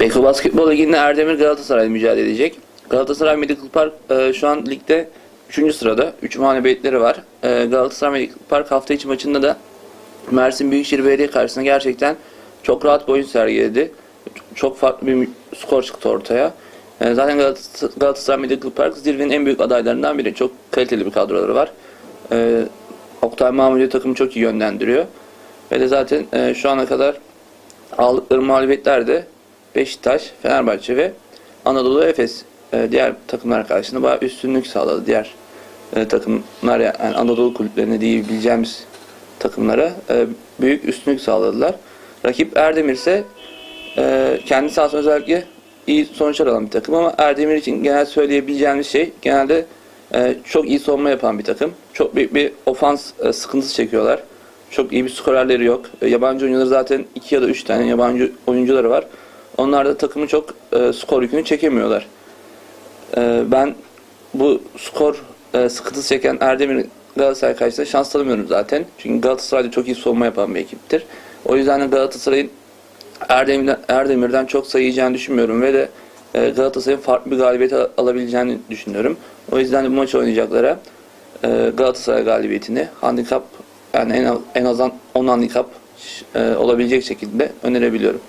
Beko Basketbol Ligi'nde Erdemir Galatasaray mücadele edecek. Galatasaray Medical Park e, şu an ligde 3. sırada. 3 mağlubiyetleri var. E, Galatasaray Medical Park hafta içi maçında da Mersin Büyükşehir Belediye karşısında gerçekten çok rahat bir oyun sergiledi. Çok farklı bir skor çıktı ortaya. E, zaten Galatasaray, Medical Park zirvenin en büyük adaylarından biri. Çok kaliteli bir kadroları var. E, Oktay Mahmudi takımı çok iyi yönlendiriyor. Ve de zaten e, şu ana kadar aldıkları mağlubiyetler de Beşiktaş, Fenerbahçe ve Anadolu Efes e, diğer takımlar karşısında bayağı üstünlük sağladı. Diğer e, takımlar yani Anadolu kulüplerine diyebileceğimiz takımlara e, büyük üstünlük sağladılar. Rakip Erdemir ise kendi sahasında özellikle iyi sonuçlar alan bir takım ama Erdemir için genel söyleyebileceğimiz şey genelde çok iyi savunma yapan bir takım. Çok büyük bir ofans sıkıntısı çekiyorlar. Çok iyi bir skorerleri yok. Yabancı oyuncuları zaten 2 ya da 3 tane yabancı oyuncuları var. Onlar da takımı çok e, skor yükünü çekemiyorlar. E, ben bu skor e, sıkıntısı çeken Erdemir Galatasaray karşısında şans tanımıyorum zaten. Çünkü Galatasaray'da çok iyi savunma yapan bir ekiptir. O yüzden de Galatasaray'ın Erdemir'den, Erdemir'den çok sayı yiyeceğini düşünmüyorum ve de e, Galatasaray'ın farklı bir galibiyet al- alabileceğini düşünüyorum. O yüzden de bu maçı oynayacaklara e, Galatasaray galibiyetini handikap yani en, en azından 10 handikap e, olabilecek şekilde önerebiliyorum.